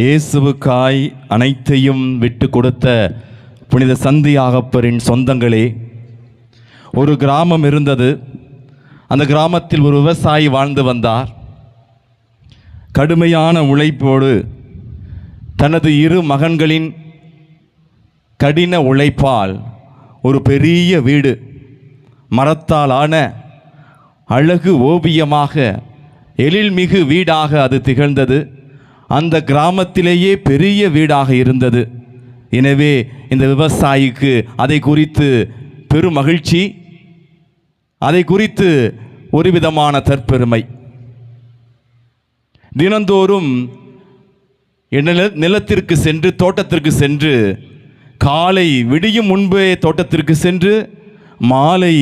இயேசுவுக்காய் அனைத்தையும் விட்டு கொடுத்த புனித சந்தியாகப்பரின் சொந்தங்களே ஒரு கிராமம் இருந்தது. அந்த கிராமத்தில் ஒரு விவசாயி வாழ்ந்து வந்தார். கடுமையான உழைப்போடு தனது இரு மகன்களின் கடின உழைப்பால் ஒரு பெரிய வீடு மரத்தால் ஆன அழகு ஓவியமாக எழில்மிகு வீடாக அது திகழ்ந்தது. அந்த கிராமத்திலேயே பெரிய வீடாக இருந்தது. எனவே இந்த விவசாயிக்கு அதை குறித்து பெரும் மகிழ்ச்சி அதை குறித்து ஒரு விதமான தற்பெருமை. தினந்தோறும் நில நிலத்திற்கு சென்று தோட்டத்திற்கு சென்று காலை விடியும் முன்பே தோட்டத்திற்கு சென்று மாலை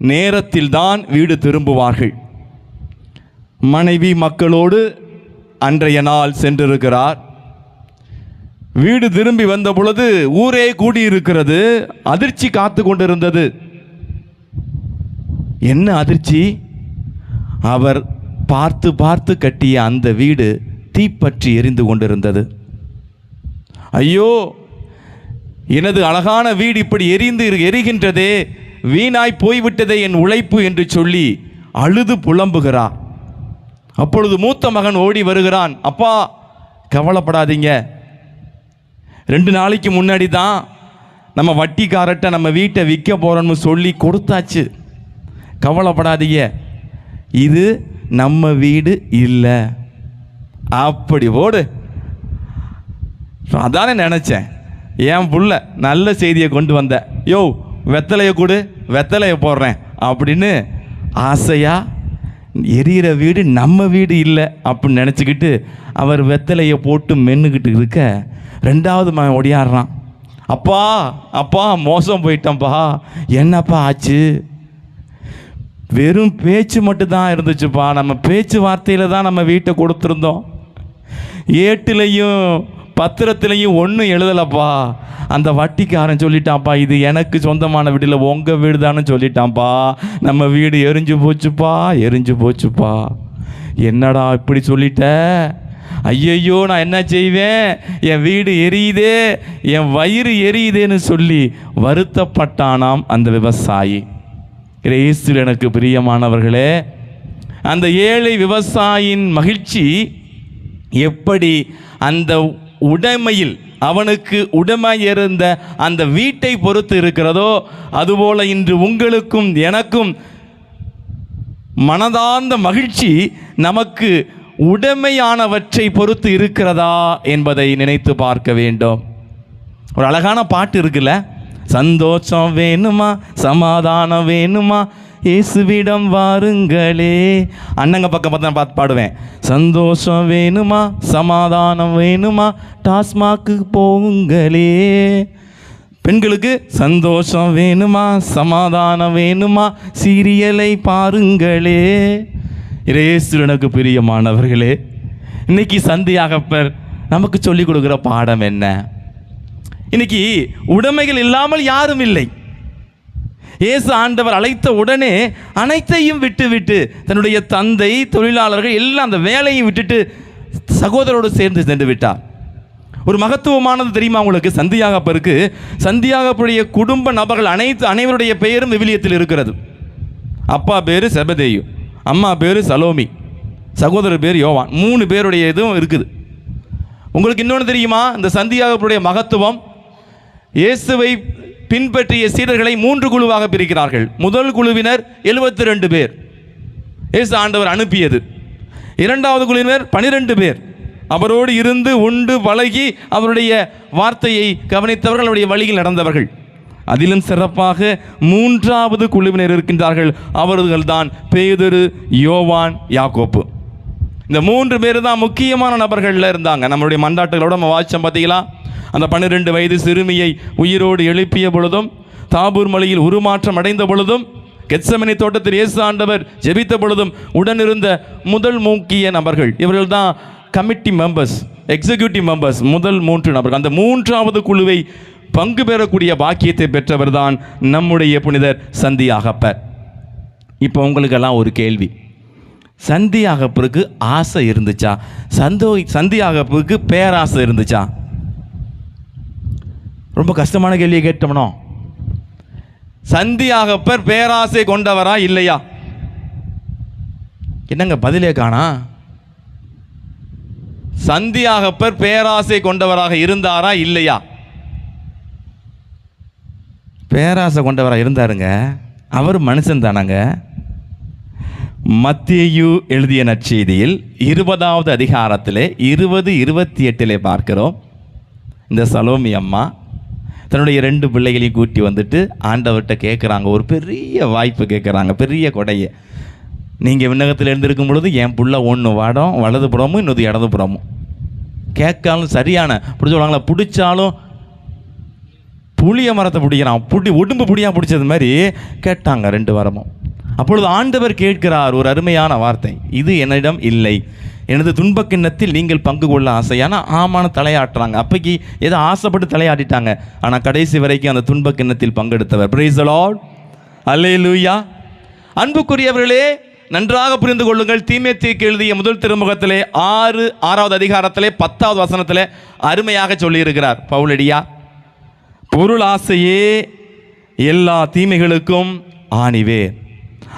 நேரத்தில்தான் வீடு திரும்புவார்கள். மனைவி மக்களோடு அன்றைய நாள் சென்றிருக்கிறார். வீடு திரும்பி வந்த பொழுது ஊரே கூடியிருக்கிறது. அதிர்ச்சி காத்து கொண்டிருந்தது. என்ன அதிர்ச்சி? அவர் பார்த்து பார்த்து கட்டிய அந்த வீடு தீப்பற்றி எரிந்து கொண்டிருந்தது. ஐயோ! எனது அழகான வீடு இப்படி எரிந்து எரிகின்றதே. வீணாய் போய்விட்டதே என் உழைப்பு என்று சொல்லி அழுது புலம்புகிறார். அப்பொழுது மூத்த மகன் ஓடி வருகிறான். அப்பா கவலைப்படாதீங்க. ரெண்டு நாளைக்கு முன்னாடி தான் நம்ம வட்டிக்காரட்ட நம்ம வீட்டை விற்க போகிறோம்னு சொல்லி கொடுத்தாச்சு. கவலைப்படாதீங்க. இது நம்ம வீடு இல்லை. அப்படி ஓடு அதானே நினச்சேன். என் புள்ள நல்ல செய்தியை கொண்டு வந்த. யோ வெத்தலையை கொடு வெத்தலையை போடுறேன். அப்படின்னு ஆசையாக எரியிற வீடு நம்ம வீடு இல்லை அப்படின்னு நினச்சிக்கிட்டு அவர் வெத்தலையை போட்டு மென்னுக்கிட்டு இருக்க ரெண்டாவது மகன் ஒடியாடுறான். அப்பா அப்பா மோசம் போயிட்டேன்ப்பா என்னப்பா ஆச்சு? வெறும் பேச்சு மட்டும்தான் இருந்துச்சுப்பா. நம்ம பேச்சு வார்த்தையில் தான் நம்ம வீட்டை கொடுத்துருந்தோம். ஏட்டுலையும் பத்திரத்துலையும் ஒன்றும் எழுதலப்பா. அந்த வட்டிக்காரன் சொல்லிட்டான்ப்பா இது எனக்கு சொந்தமான வீட்டில் உங்கள் வீடு தானே சொல்லிட்டான்ப்பா. நம்ம வீடு எரிஞ்சு போச்சுப்பா எரிஞ்சு போச்சுப்பா. என்னடா இப்படி சொல்லிட்ட? ஐயையோ நான் என்ன செய்வேன்? என் வீடு எரியுதே என் வயிறு எரியுதேன்னு சொல்லி வருத்தப்பட்டானாம் அந்த விவசாயி. இயேசுவில் எனக்கு பிரியமானவர்களே அந்த ஏழை விவசாயியின் மகிழ்ச்சி எப்படி அந்த உடைமையில் அவனுக்கு உடைமையிருந்த அந்த வீட்டை பொறுத்து இருக்கிறதோ அதுபோல இன்று உங்களுக்கும் எனக்கும் மனதார்ந்த மகிழ்ச்சி நமக்கு உடைமையானவற்றை பொறுத்து இருக்கிறதா என்பதை நினைத்து பார்க்க வேண்டும். ஒரு அழகான பாட்டு இருக்குல்ல? சந்தோஷம் வேணுமா? சமாதானம் வேணுமா? இயேசுவிடம் வாருங்களே. அண்ணங்க பக்கம் பார்த்து நான் பார்த்து பாடுவேன். சந்தோஷம் வேணுமா? சமாதானம் வேணுமா? டாஸ்மாக்கு போங்களே பெண்களுக்கு சந்தோஷம் வேணுமா? சமாதானம் வேணுமா? சீரியலை பாருங்களே. இயேசுடனுக்கு பிரியமானவர்களே இன்னைக்கு சந்தியாகப்பர் நமக்கு சொல்லிக் கொடுக்குற பாடம் என்ன? இன்னைக்கு உடைமைகள் இல்லாமல் யாரும் இல்லை. இயேசு ஆண்டவர் அழைத்த உடனே அனைத்தையும் விட்டுவிட்டு தன்னுடைய தந்தை தொழிலாளர்கள் எல்லாம் அந்த வேலையும் விட்டுட்டு சகோதரோடு சேர்ந்து சென்று விட்டார். ஒரு மகத்துவமானது தெரியுமா உங்களுக்கு? சந்தியாகப்பருக்கு. சந்தியாகப்புடைய குடும்ப நபர்கள் அனைத்து அனைவருடைய பெயரும் விவிலியத்தில் இருக்கிறது. அப்பா பேர் செபதேயு அம்மா பேர் சலோமி சகோதரர் பேர் யோவான். மூணு பேருடைய இதுவும் இருக்குது. உங்களுக்கு இன்னொன்று தெரியுமா? இந்த சந்தியாகப்புடைய மகத்துவம் இயேசுவை பின்பற்றிய சீடர்களை மூன்று குழுவாக பிரிக்கிறார்கள். முதல் குழுவினர் எழுபத்தி ரெண்டு பேர். இயேசு ஆண்டவர் அனுப்பியது. இரண்டாவது குழுவினர் பனிரெண்டு பேர். அவரோடு இருந்து உண்டு பழகி அவருடைய வார்த்தையை கவனித்தவர்கள் அவருடைய வழியில் நடந்தவர்கள். அதிலும் சிறப்பாக மூன்றாவது குழுவினர் இருக்கின்றார்கள். அவர்கள்தான் பேதொரு யோவான் யாக்கோப்பு இந்த மூன்று பேர் தான் முக்கியமான நபர்களில் இருந்தாங்க. நம்மளுடைய மண்டாட்டுகளோட நம்ம வாட்சம் பார்த்தீங்களா அந்த பன்னிரெண்டு வயது சிறுமியை உயிரோடு எழுப்பிய பொழுதும் தாபூர் மலையில் உருமாற்றம் அடைந்த பொழுதும் கெத்சமனி தோட்டத்தில் இயேசு ஆண்டவர் ஜெபித்த பொழுதும் உடனிருந்த முதல் முக்கிய நபர்கள் இவர்கள் தான் கமிட்டி மெம்பர்ஸ் எக்ஸிக்யூட்டிவ் மெம்பர்ஸ் முதல் மூன்று நபர்கள். அந்த மூன்றாவது குழுவை பங்கு பெறக்கூடிய பாக்கியத்தை பெற்றவர் தான் நம்முடைய புனிதர் சந்தியாகப்பர். இப்போ உங்களுக்கெல்லாம் ஒரு கேள்வி. சந்தியாகப்பருக்கு ஆசை இருந்துச்சா? சந்தோ சந்தியாகப்பருக்கு பேராசை இருந்துச்சா? ரொம்ப கஷ்டமான கேள்வியை கேட்டோம்னோ? சந்தியாகப்பர் பேராசை கொண்டவரா இல்லையா? என்னங்க பதிலே காணா? சந்தியாகப்பர் பேராசை கொண்டவராக இருந்தாரா இல்லையா? பேராசை கொண்டவராக இருந்தாருங்க. அவர் மனுஷன் தானாங்க மத்தியு எழுதிய நற்செய்தியில் இருபதாவது அதிகாரத்திலே இருபது இருபத்தி எட்டிலே பார்க்கிறோம். இந்த சலோமி அம்மா தன்னுடைய ரெண்டு பிள்ளைகளையும் கூட்டி வந்துட்டு ஆண்டவர்கிட்ட கேட்குறாங்க. ஒரு பெரிய வாய்ப்பு கேட்குறாங்க பெரிய கொடையை. நீங்கள் விண்ணகத்தில் எழுந்திருக்கும் பொழுது என் புள்ள ஒன்று வாடம் வலது புறமும் இன்னொரு இடது புறமும். கேட்காலும் சரியான பிடிச்ச சொல்லுவாங்களா பிடிச்சாலும் புளிய மரத்தை பிடிக்கிறான். பிடி உடும்பு புடியா பிடிச்சது மாதிரி கேட்டாங்க ரெண்டு வாரமும். அப்பொழுது ஆண்டவர் கேட்கிறார் ஒரு அருமையான வார்த்தை. இது என்னிடம் இல்லை. எனது துன்பக்கிண்ணத்தில் நீங்கள் பங்கு கொள்ள ஆசையான ஆமான தலையாட்டுறாங்க. அப்பைக்கு ஏதோ ஆசைப்பட்டு தலையாட்டிட்டாங்க. ஆனால் கடைசி வரைக்கும் அந்த துன்பக் கிண்ணத்தில் பங்கெடுத்தவர் பிரைஸ் லார்ட் அல்லேலூயா அன்புக்குரியவர்களே நன்றாக புரிந்து கொள்ளுங்கள். தீமேத்திக்கு எழுதிய முதல் திருமுகத்திலே ஆறு ஆறாவது அதிகாரத்திலே பத்தாவது வசனத்திலே அருமையாக சொல்லியிருக்கிறார். பவுலடியா பொருள் ஆசையே எல்லா தீமைகளுக்கும் ஆணிவே.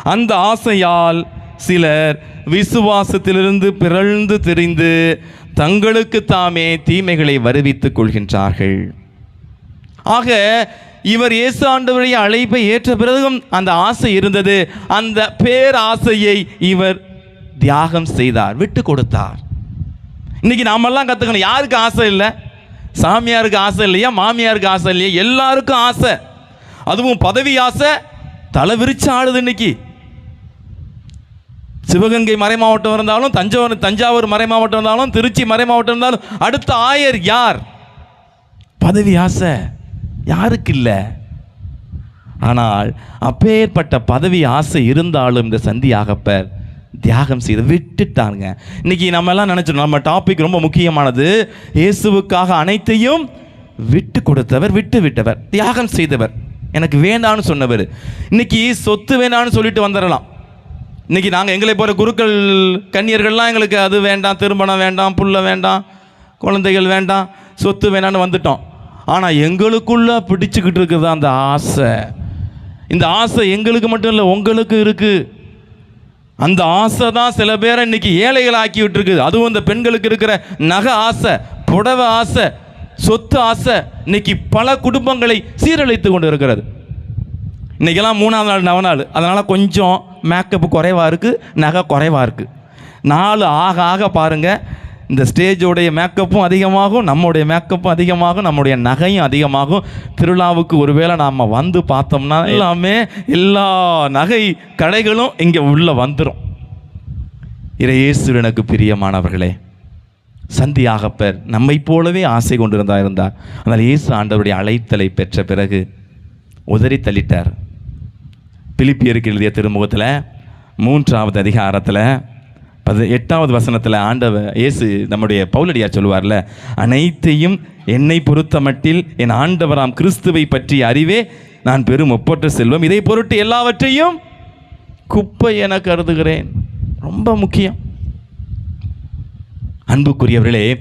அந்த ஆசையால் சிலர் விசுவாசத்திலிருந்து பிறழ்ந்து தெரிந்து தங்களுக்கு தாமே தீமைகளை வருவித்துக் கொள்கின்றார்கள். ஆக இவர் இயேசு ஆண்டவருடைய அழைப்பை ஏற்ற பிறகும் அந்த ஆசை இருந்தது. அந்த பேராசையை இவர் தியாகம் செய்தார் விட்டு கொடுத்தார். இன்னைக்கு நாமெல்லாம் கற்றுக்கணும் யாருக்கு ஆசை இல்லை? சாமியாருக்கு ஆசை இல்லையா? மாமியாருக்கு ஆசை இல்லையா? எல்லாருக்கும் ஆசை. அதுவும் பதவி ஆசை தலை விரிச்சு ஆடுது இன்னைக்கு. சிவகங்கை மறை மாவட்டம் இருந்தாலும் தஞ்சாவூர் தஞ்சாவூர் மறை மாவட்டம் இருந்தாலும் திருச்சி மறை மாவட்டம் இருந்தாலும் அடுத்த ஆயர் யார்? பதவி ஆசை யாருக்கு இல்லை ஆனால் அப்பேற்பட்ட பதவி ஆசை இருந்தாலும் இந்த சந்தி ஆகப்பர் தியாகம் செய்து விட்டுட்டாங்க இன்னைக்கு நம்ம எல்லாம் நினைச்சிடும் நம்ம டாபிக் ரொம்ப முக்கியமானது. இயேசுவுக்காக அனைத்தையும் விட்டு கொடுத்தவர் விட்டு விட்டவர் தியாகம் செய்தவர். எனக்கு வேண்டான்னு சொன்னவர். இன்னைக்கு சொத்து வேண்டான்னு சொல்லிட்டு வந்துடலாம். இன்றைக்கி நாங்கள் எங்களை போகிற குருக்கள் கன்னியர்கள்லாம் எங்களுக்கு அது வேண்டாம் திருமணம் வேண்டாம் புள்ள வேண்டாம் குழந்தைகள் வேண்டாம் சொத்து வேணான்னு வந்துட்டோம். ஆனால் எங்களுக்குள்ள பிடிச்சிக்கிட்டு இருக்குது அந்த ஆசை? இந்த ஆசை எங்களுக்கு மட்டும் இல்லை உங்களுக்கு இருக்குது அந்த ஆசை தான் சில பேரை இன்னைக்கு ஏழைகள் ஆக்கி விட்டுருக்குது அதுவும் இந்த பெண்களுக்கு இருக்கிற நகை ஆசை புடவை ஆசை சொத்து ஆசை இன்னைக்கு பல குடும்பங்களை சீரழித்து கொண்டு இருக்கிறது இன்றைக்கெல்லாம் மூணாவது நாள் நவநாள். அதனால் கொஞ்சம் மேக்கப்பு குறைவாக இருக்குது நகை குறைவாக இருக்குது நாலு ஆக ஆக பாருங்கள் இந்த ஸ்டேஜோடைய மேக்கப்பும் அதிகமாகும் நம்முடைய மேக்கப்பும் அதிகமாகும் நம்முடைய நகையும் அதிகமாகும். திருவிழாவுக்கு ஒருவேளை நாம் வந்து பார்த்தோம்னா எல்லாமே எல்லா நகை கடைகளும் இங்கே உள்ளே வந்துடும் இறையேசு எனக்கு பிரியமானவர்களே சந்தியாகப்பர் நம்மை போலவே ஆசை கொண்டிருந்தா இருந்தார். ஆனால் இயேசு ஆண்டவருடைய அழைத்தலை பெற்ற பிறகு உதறி தள்ளிட்டார். பிலிப்பியருக்கு எழுதிய திருமுகத்தில் மூன்றாவது அதிகாரத்தில் பது எட்டாவது வசனத்தில் ஆண்டவர் இயேசு நம்முடைய பௌலடியார் சொல்லுவார்ல அனைத்தையும் என்னை பொறுத்த மட்டில் என் ஆண்டவராம் கிறிஸ்துவை பற்றிய அறிவே நான் பெரும் ஒப்பற்ற செல்வம். இதை பொருட்டு எல்லாவற்றையும் குப்பை என கருதுகிறேன். ரொம்ப முக்கியம். அன்புக்குரியவர்களே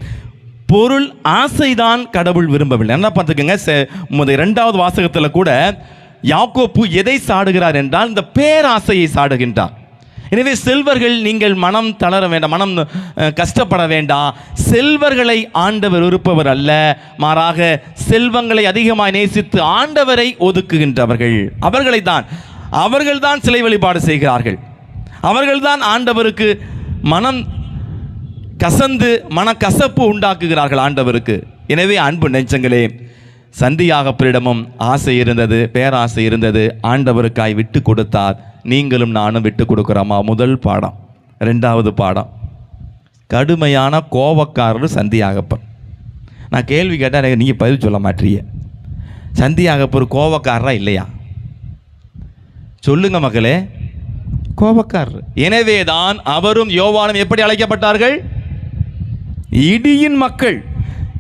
பொருள் ஆசைதான் கடவுள் விரும்பவில்லை. என்ன பார்த்துக்கோங்க செ- இரண்டாவது வாசகத்தில் கூட யாக்கோப்பு எதை சாடுகிறார் என்றால் இந்த பேராசையை சாடுகின்றார். எனவே செல்வர்கள் நீங்கள் மனம் தளர வேண்டாம் மனம் கஷ்டப்பட வேண்டாம். செல்வர்களை ஆண்டவர் இருப்பவர் அல்ல. மாறாக செல்வங்களை அதிகமாக நேசித்து ஆண்டவரை ஒதுக்குகின்றவர்கள். அவர்களை தான் அவர்கள்தான் சிலை வழிபாடு செய்கிறார்கள். அவர்கள்தான் ஆண்டவருக்கு மனம் கசந்து மனக்கசப்பு உண்டாக்குகிறார்கள் ஆண்டவருக்கு. எனவே அன்பு நெஞ்சங்களே சந்தியாகப்பரிடமும் ஆசை இருந்தது பேராசை இருந்தது. ஆண்டவருக்காய் விட்டு கொடுத்தார். நீங்களும் நானும் விட்டு கொடுக்குறோமா? முதல் பாடம். ரெண்டாவது பாடம். கடுமையான கோபக்காரர் சந்தியாகப்பர் நான் கேள்வி கேட்டால் எனக்கு நீங்கள் பதில் சொல்ல மாட்டீங்க. சந்தியாகப்பர் கோபக்காரரா இல்லையா? சொல்லுங்க மக்களே. கோபக்காரர். எனவே தான் அவரும் யோவானும் எப்படி அழைக்கப்பட்டார்கள்? இடியின் மக்கள்.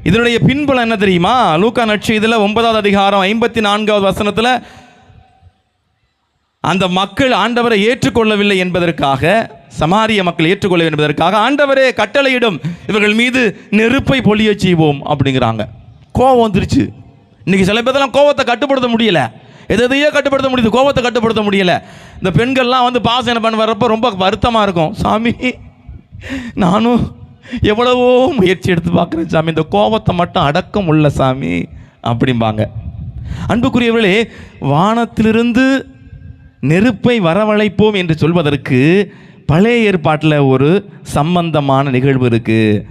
இதனுடைய பின்புலம் என்ன தெரியுமா? லூக்கா இதில் ஒன்பதாவது அதிகாரம் ஐம்பத்தி நான்காவது வசனத்தில் அந்த மக்கள் ஆண்டவரை ஏற்றுக்கொள்ளவில்லை என்பதற்காக சமாரிய மக்கள் ஏற்றுக்கொள்ள என்பதற்காக ஆண்டவரே கட்டளையிடும் இவர்கள் மீது நெருப்பை பொழிய செய்வோம் அப்படிங்கிறாங்க. கோவம் வந்துருச்சு. இன்னைக்கு சில பேர்லாம் கோவத்தை கட்டுப்படுத்த முடியல. எது எதையோ கட்டுப்படுத்த முடியுது கோவத்தை கட்டுப்படுத்த முடியல. இந்த பெண்கள்லாம் வந்து பாசனை பண்ண வர்றப்ப ரொம்ப வருத்தமாக இருக்கும். சாமி நானும் எவ்வளவோ முயற்சி எடுத்து பார்க்குறேன் சாமி. இந்த கோவத்தை மட்டும் அடக்கம் உள்ள சாமி அப்படிம்பாங்க. அன்புக்குரியவர்களே வானத்திலிருந்து நெருப்பை வரவழைப்போம் என்று சொல்வதற்கு பழைய ஏற்பாட்டில் ஒரு சம்பந்தமான நிகழ்வு இருக்குது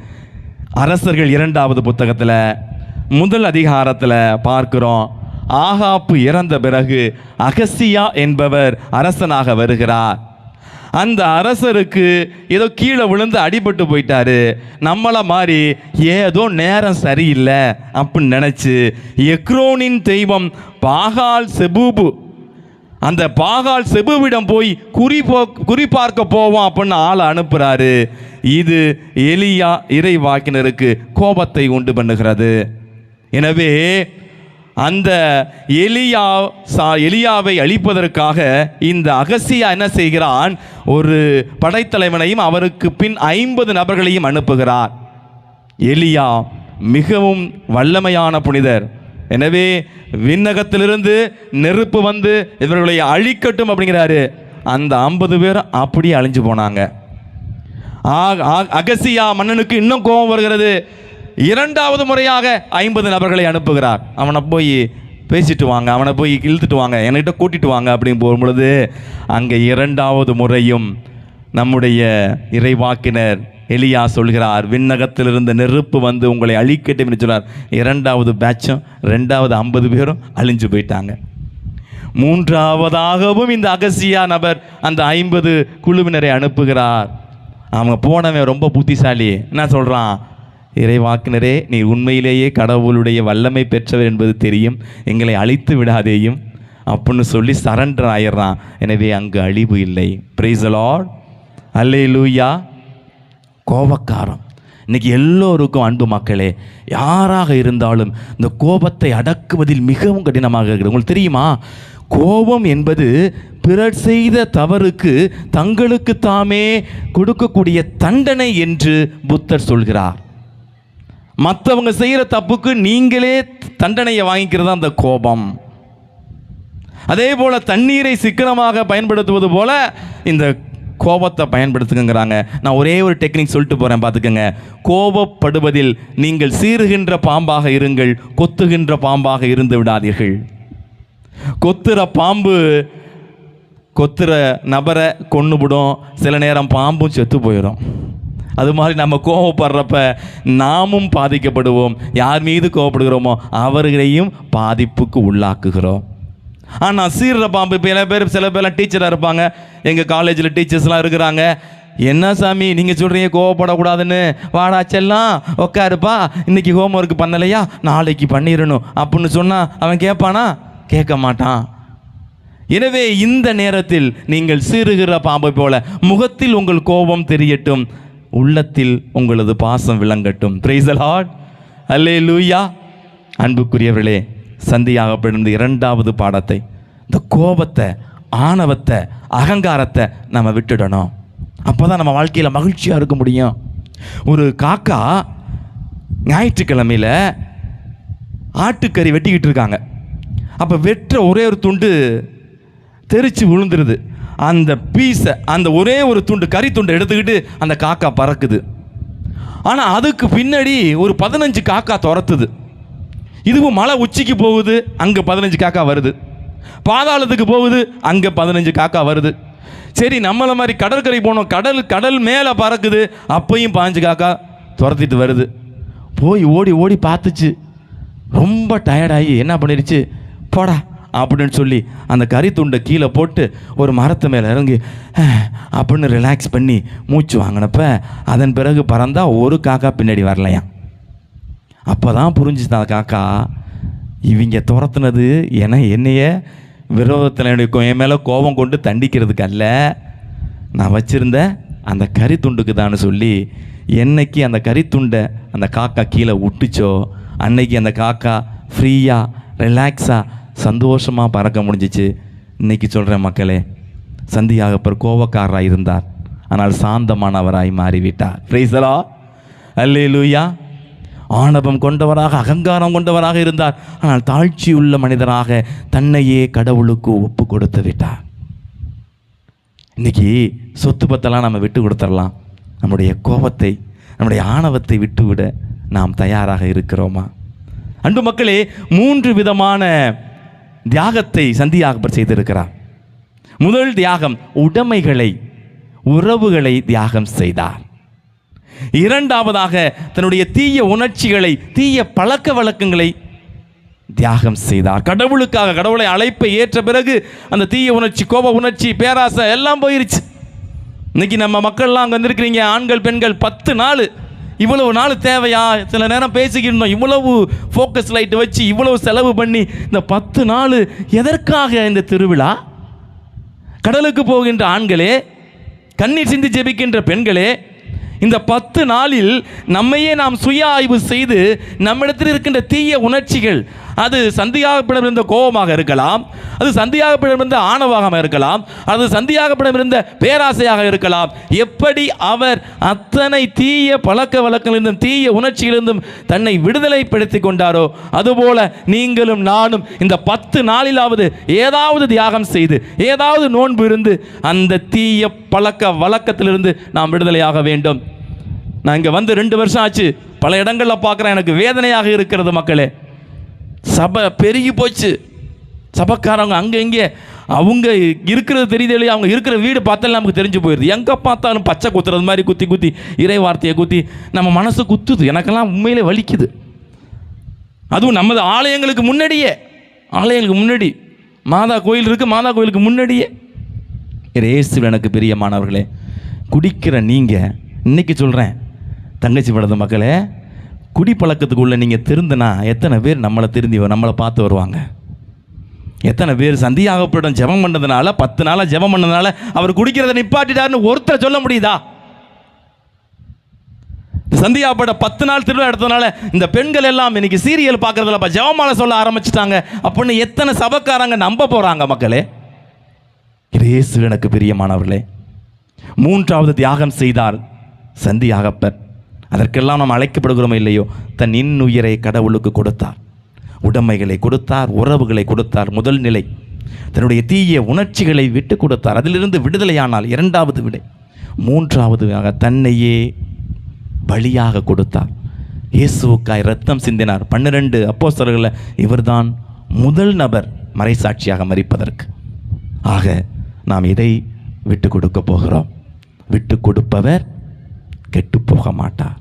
அரசர்கள் இரண்டாவது புத்தகத்தில் முதல் அதிகாரத்தில் பார்க்கிறோம். ஆகாப்பு இறந்த பிறகு அகசியா என்பவர் அரசனாக வருகிறார். அந்த அரசருக்கு ஏதோ கீழே விழுந்து அடிபட்டு போயிட்டாரு. நம்மளை மாதிரி ஏதோ நேரம் சரியில்லை அப்படின்னு நினச்சி எக்ரோனின் தெய்வம் பாகால் செபூபு அந்த பாகால் செபுவிடம் போய் குறி போ குறி பார்க்க போவோம் அப்படின்னு ஆளை அனுப்புகிறாரு இது எலியா இறைவாக்கினருக்கு கோபத்தை உண்டு பண்ணுகிறது. எனவே அந்த எலியா சா எலியாவை அழிப்பதற்காக இந்த அகசியா என்ன செய்கிறான்? ஒரு படைத்தலைவனையும் அவருக்கு பின் ஐம்பது நபர்களையும் அனுப்புகிறார். எலியா மிகவும் வல்லமையான புனிதர். எனவே விண்ணகத்திலிருந்து நெருப்பு வந்து இவர்களை அழிக்கட்டும் அப்படிங்கிறாரு. அந்த ஐம்பது பேர் அப்படியே அழிஞ்சு போனாங்க. ஆ- ஆ- அகசியா மன்னனுக்கு இன்னும் கோபம் வருகிறது. இரண்டாவது முறையாக ஐம்பது நபர்களை அனுப்புகிறார். அவனை போய் பேசிட்டு வாங்க அவனை போய் இழுத்துட்டு வாங்க என்கிட்ட கூட்டிட்டு வாங்க அப்படின்னு போகும்பொழுது அங்கே இரண்டாவது முறையும் நம்முடைய இறைவாக்கினர் எலியா சொல்கிறார் விண்ணகத்திலிருந்து நெருப்பு வந்து உங்களை அழிக்கட்டும் என்று சொன்னார். இரண்டாவது பேட்சும் ரெண்டாவது ஐம்பது பேரும் அழிஞ்சு போயிட்டாங்க. மூன்றாவதாகவும் இந்த அகசியா நபர் அந்த ஐம்பது குழுவினரை அனுப்புகிறார். அவங்க போனவன் ரொம்ப புத்திசாலி. என்ன சொல்கிறான் இறைவாக்கினரே நீ உண்மையிலேயே கடவுளுடைய வல்லமை பெற்றவர் என்பது தெரியும். எங்களை அழித்து விடாதேயும். அப்படின்னு சொல்லி சரண்டர் ஆயிடுறான் எனவே அங்கு அழிவு இல்லை. பிரைஸ் லார்ட் அல்லே லூயா கோபக்காரம். இன்றைக்கி எல்லோருக்கும் அன்பு மக்களே யாராக இருந்தாலும் இந்த கோபத்தை அடக்குவதில் மிகவும் கடினமாக இருக்கிறது. உங்களுக்கு தெரியுமா? கோபம் என்பது பிறர் செய்த தவறுக்கு தங்களுக்கு தாமே கொடுக்கக்கூடிய தண்டனை என்று புத்தர் சொல்கிறார். மற்றவங்க செய்கிற தப்புக்கு நீங்களே தண்டனையை வாங்கிக்கிறது தான் அந்த கோபம். அதே போல் தண்ணீரை சிக்கனமாக பயன்படுத்துவது போல இந்த கோபத்தை பயன்படுத்துங்கிறாங்க நான் ஒரே ஒரு டெக்னிக் சொல்லிட்டு போகிறேன் பார்த்துக்கோங்க. கோபப்படுவதில் நீங்கள் சீறுகின்ற பாம்பாக இருங்கள் கொத்துகின்ற பாம்பாக இருந்து விடாதீர்கள். கொத்துற பாம்பு கொத்துற நபரை கொன்னுவிடும் சில நேரம் பாம்பும் செத்து போயிடும். அது மாதிரி நம்ம கோவப்படுறப்ப நாமும் பாதிக்கப்படுவோம். யார் மீது கோவப்படுகிறோமோ அவர்களையும் பாதிப்புக்கு உள்ளாக்குகிறோம். ஆனால் சீர்ற பாம்பு இப்போ சில பேர் சில பேர்லாம் டீச்சராக இருப்பாங்க. எங்கள் காலேஜில் டீச்சர்ஸ்லாம் இருக்கிறாங்க. என்ன சாமி நீங்கள் சொல்கிறீங்க கோவப்படக்கூடாதுன்னு? வாடா செல்லாம் உட்காருப்பா இன்றைக்கி ஹோம் ஒர்க் பண்ணலையா? நாளைக்கு பண்ணிடணும் அப்படின்னு சொன்னால் அவன் கேட்பானா கேட்க மாட்டான். எனவே இந்த நேரத்தில் நீங்கள் சீறுகிற பாம்பை போல முகத்தில் உங்கள் கோபம் தெரியட்டும். உள்ளத்தில் உங்களது பாசம் விளங்கட்டும். பிரைஸ் அல்லே லூயா அன்புக்குரியவர்களே சந்தியாகப்படும் இரண்டாவது பாடத்தை இந்த கோபத்தை ஆணவத்தை அகங்காரத்தை நம்ம விட்டுடணும். அப்போ தான் நம்ம வாழ்க்கையில் மகிழ்ச்சியாக இருக்க முடியும். ஒரு காக்கா ஞாயிற்றுக்கிழமையில் ஆட்டுக்கறி வெட்டிக்கிட்டு இருக்காங்க. அப்போ வெட்டுற ஒரே ஒரு துண்டு தெரித்து விழுந்துருது அந்த பீஸை அந்த ஒரே ஒரு துண்டு கறி துண்டை எடுத்துக்கிட்டு அந்த காக்கா பறக்குது. ஆனால் அதுக்கு பின்னாடி ஒரு பதினஞ்சு காக்கா துரத்துது. இதுவும் மலை உச்சிக்கு போகுது அங்கே பதினஞ்சு காக்கா வருது. பாதாளத்துக்கு போகுது அங்கே பதினஞ்சு காக்கா வருது. சரி நம்மளை மாதிரி கடற்கரை போனோம் கடல் கடல் மேலே பறக்குது அப்பையும் பாஞ்சு காக்கா துரத்திட்டு வருது. போய் ஓடி ஓடி பார்த்துச்சு. ரொம்ப டயர்டாகி என்ன பண்ணிருச்சு? போடா அப்படின்னு சொல்லி அந்த கறி துண்டை கீழே போட்டு ஒரு மரத்து மேலே இறங்கி அப்படின்னு ரிலாக்ஸ் பண்ணி மூச்சு வாங்கினப்ப அதன் பிறகு பறந்தால் ஒரு காக்கா பின்னாடி வரலையாம். அப்போ தான் புரிஞ்சுச்சு அந்த காக்கா இவங்க துரத்துனது என என்னைய விரோதத்தில் எனக்கு என் மேலே கோபம் கொண்டு தண்டிக்கிறதுக்கு அல்ல. நான் வச்சுருந்த அந்த கறி துண்டுக்கு தான் சொல்லி என்னைக்கு அந்த கறி துண்டை அந்த காக்கா கீழே விட்டுச்சோ அன்னைக்கு அந்த காக்கா ஃப்ரீயாக ரிலாக்ஸாக சந்தோஷமாக பறக்க முடிஞ்சிச்சு. இன்றைக்கி சொல்கிறேன் மக்களே சந்தியாகப்பர் கோபக்காரராக இருந்தார். ஆனால் சாந்தமானவராய் மாறிவிட்டார். பிரைசலா அல்லேலூயா ஆணவம் கொண்டவராக அகங்காரம் கொண்டவராக இருந்தார். ஆனால் தாழ்ச்சி உள்ள மனிதராக தன்னையே கடவுளுக்கு ஒப்பு கொடுத்து விட்டார். இன்னைக்கு சொத்து பத்தெல்லாம் நம்ம விட்டு கொடுத்துடலாம். நம்முடைய கோபத்தை நம்முடைய ஆணவத்தை விட்டுவிட நாம் தயாராக இருக்கிறோமா? அன்பு மக்களே மூன்று விதமான தியாகத்தை சந்தியாகப்பர் செய்திருக்கிறார். முதல் தியாகம் உடைமைகளை உறவுகளை தியாகம் செய்தார். இரண்டாவதாக தன்னுடைய தீய உணர்ச்சிகளை தீய பழக்க வழக்கங்களை தியாகம் செய்தார். கடவுளுக்காக கடவுளை அழைப்பை ஏற்ற பிறகு அந்த தீய உணர்ச்சி கோப உணர்ச்சி பேராசை எல்லாம் போயிருச்சு. இன்னைக்கு நம்ம மக்கள்லாம் அங்கே வந்திருக்கிறீங்க ஆண்கள் பெண்கள் பத்து நாள் இவ்வளவு நாள் தேவையா? சில நேரம் பேசிக்கிட்டோம் இவ்வளவு ஃபோக்கஸ் லைட் வச்சு இவ்வளவு செலவு பண்ணி இந்த பத்து நாள் எதற்காக இந்த திருவிழா? கடலுக்கு போகின்ற ஆண்களே கண்ணீர் சிந்தி ஜெபிக்கின்ற பெண்களே இந்த பத்து நாளில் நம்மையே நாம் சுய ஆய்வு செய்து நம்மிடத்தில் இருக்கின்ற தீய உணர்ச்சிகள் அது சந்தியாகப்பிடம் இருந்த கோபமாக இருக்கலாம் அது சந்தியாகப்பிடம் இருந்த ஆணவாக இருக்கலாம் அது சந்தியாகப்பிடம் இருந்த பேராசையாக இருக்கலாம். எப்படி அவர் அத்தனை தீய பழக்க வழக்கங்களிலிருந்தும் தீய உணர்ச்சியிலிருந்தும் தன்னை விடுதலைப்படுத்தி கொண்டாரோ அதுபோல நீங்களும் நானும் இந்த பத்து நாளிலாவது ஏதாவது தியாகம் செய்து ஏதாவது நோன்பு இருந்து அந்த தீய பழக்க வழக்கத்திலிருந்து நாம் விடுதலையாக வேண்டும். நான் இங்கே வந்து ரெண்டு வருஷம் ஆச்சு. பல இடங்களில் பார்க்குறேன் எனக்கு வேதனையாக இருக்கிறது மக்களே. சபை பெருகி போச்சு. சபைக்காரவங்க அங்கே இங்கே அவங்க இருக்கிறது தெரியுது இல்லையா? அவங்க இருக்கிற வீடு பார்த்தாலும் நமக்கு தெரிஞ்சு போயிடுது. எங்கே பார்த்தாலும் பச்சை குத்துறது மாதிரி குத்தி குத்தி இறை வார்த்தையை குத்தி நம்ம மனசு குத்துது. எனக்கெல்லாம் உண்மையிலே வலிக்குது. அதுவும் நமது ஆலயங்களுக்கு முன்னாடியே. ஆலயங்களுக்கு முன்னாடி. மாதா கோயில் இருக்குது மாதா கோயிலுக்கு முன்னாடியே. இயேசு எனக்கு பிரியமானவர்களே குடிக்கிற நீங்கள் இன்றைக்கி சொல்கிறேன் தங்கச்சி படத்து மக்களே குடிப்பழக்கத்துக்குள்ளே நீங்கள் திருந்தினா எத்தனை பேர் நம்மளை திருந்தி நம்மளை பார்த்து வருவாங்க? எத்தனை பேர் சந்தியாகப்படம் ஜெபம் பண்ணதுனால பத்து நாளாக ஜெபம் பண்ணதுனால அவர் குடிக்கிறத நிப்பாட்டிட்டாருன்னு ஒருத்தரை சொல்ல முடியுதா? சந்தியாப்பட பத்து நாள் திருவிழா எடுத்ததுனால இந்த பெண்கள் எல்லாம் இன்னைக்கு சீரியல் பார்க்குறதுல ஜெபமாலை சொல்ல ஆரம்பிச்சிட்டாங்க. அப்படின்னு எத்தனை சபக்காரங்க நம்ப போகிறாங்க மக்களே? கிரேசு எனக்கு பிரியமானவர்களே மூன்றாவது தியாகம் செய்தார் சந்தியாகப்பர். அதற்கெல்லாம் நாம் அழைக்கப்படுகிறோமோ இல்லையோ? தன் இன்னுயிரை கடவுளுக்கு கொடுத்தார். உடைமைகளை கொடுத்தார் உறவுகளை கொடுத்தார் முதல் நிலை. தன்னுடைய தீய உணர்ச்சிகளை விட்டு கொடுத்தார். அதிலிருந்து விடுதலையானால் இரண்டாவது விடை. மூன்றாவது தன்னையே பலியாக கொடுத்தார். இயேசுவுக்காய் ரத்தம் சிந்தினார். பன்னிரண்டு அப்போஸ்தலர்களில் இவர்தான் முதல் நபர் மறைசாட்சியாக மறிப்பதற்கு. ஆக நாம் இதை விட்டு கொடுக்க போகிறோம். விட்டு கொடுப்பவர் கெட்டு போக மாட்டார்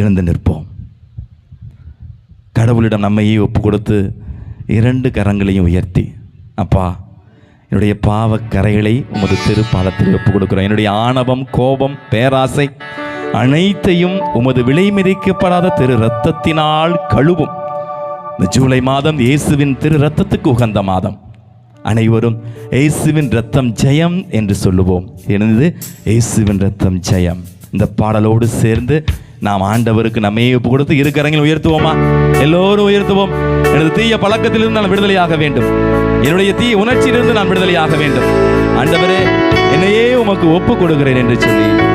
எழுந்து நிற்போம். கடவுளிடம் நம்மையே ஒப்பு கொடுத்து இரண்டு கரங்களையும் உயர்த்தி அப்பா என்னுடைய பாவ கரைகளை உமது திருப்பாதத்தில் ஒப்பு கொடுக்கிறோம் என்னுடைய ஆணவம் கோபம் பேராசை அனைத்தையும் உமது விலை மிதிக்கப்படாத திரு ரத்தத்தினால் கழுவும். இந்த ஜூலை மாதம் இயேசுவின் திரு ரத்தத்துக்கு உகந்த மாதம். அனைவரும் இயேசுவின் ரத்தம் ஜெயம் என்று சொல்லுவோம். எனது இயேசுவின் ரத்தம் ஜெயம். இந்த பாடலோடு சேர்ந்து நாம் ஆண்டவருக்கு நம்மையே ஒப்பு கொடுத்து இரு உயர்த்துவோமா? எல்லோரும் உயர்த்துவோம். எனது தீய பழக்கத்திலிருந்து நான் விடுதலையாக வேண்டும். என்னுடைய தீய உணர்ச்சியிலிருந்து நான் விடுதலையாக வேண்டும். ஆண்டவரே என்னையே உமக்கு ஒப்பு கொடுக்கிறேன் என்று சொல்லி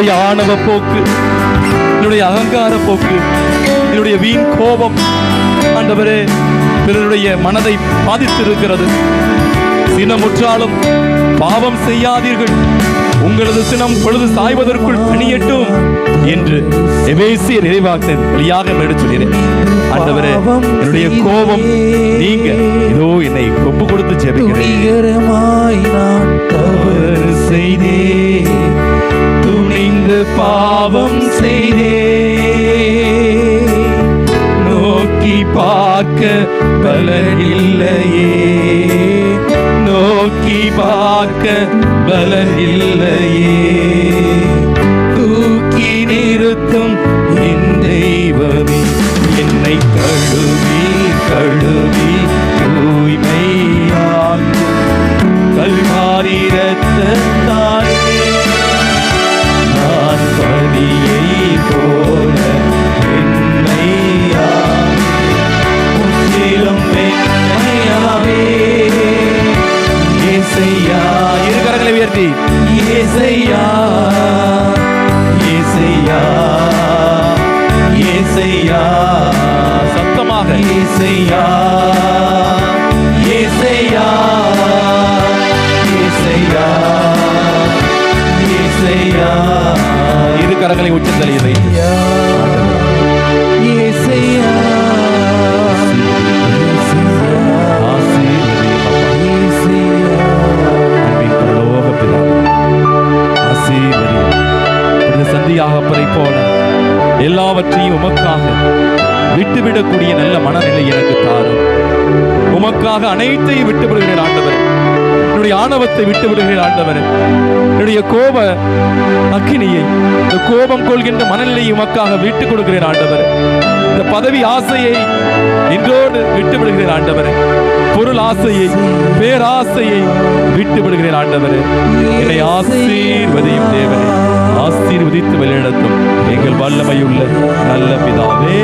என்னுடைய ஆணவ போக்கு என்னுடைய அகங்கார போக்கு என்னுடைய வீண் கோபம் ஆண்டவரே பிறருடைய மனதை பாதித்திருக்கிறது. சினமுற்றாலும் பாவம் செய்யாதீர்கள். உங்களது சினம் பொழுது சாய்வதற்குள் பணியட்டும் என்று எபேசியர் இறைவாக்கின் வழியாக எடுத்து சொல்கிறேன். ஆண்டவரே என்னுடைய கோபம் நீங்க இதோ என்னை ஒப்பு கொடுத்து ஜெபிக்கிறேன் செய்தே பாவம் செய்தே நோக்கி பார்க்க பலன் இல்லையே நோக்கி பார்க்க பலன் இல்லையே கரங்களை உச்சந்தலையதை ஏசையா சந்தியாகப்பரை போல எல்லாவற்றையும் உமக்காக விட்டுவிடக்கூடிய நல்ல மனநிலை எனக்கு தாரும். உமக்காக அனைத்தையும் விட்டு விடுகிறேன் ஆண்டவர். என்னுடைய ஆணவத்தை விட்டு விடுகிறேன் ஆண்டவர். என்னுடைய கோப அக்கினியை இந்த கோபம் கொள்கின்ற மனநிலையை உமக்காக விட்டுக் கொடுக்கிறேன் ஆண்டவர். இந்த பதவி ஆசையை இன்றோடு விட்டு விடுகிறேன் ஆண்டவர். பொருள் ஆசையை பேராசையை விட்டு விடுகிறேன் ஆண்டவர். என்னை ஆசீர்வதியும் தேவனே. ஆசீர்வதித்து வெளியிடத்தும் எங்கள் வல்லமையுள்ள நல்ல பிதாவே.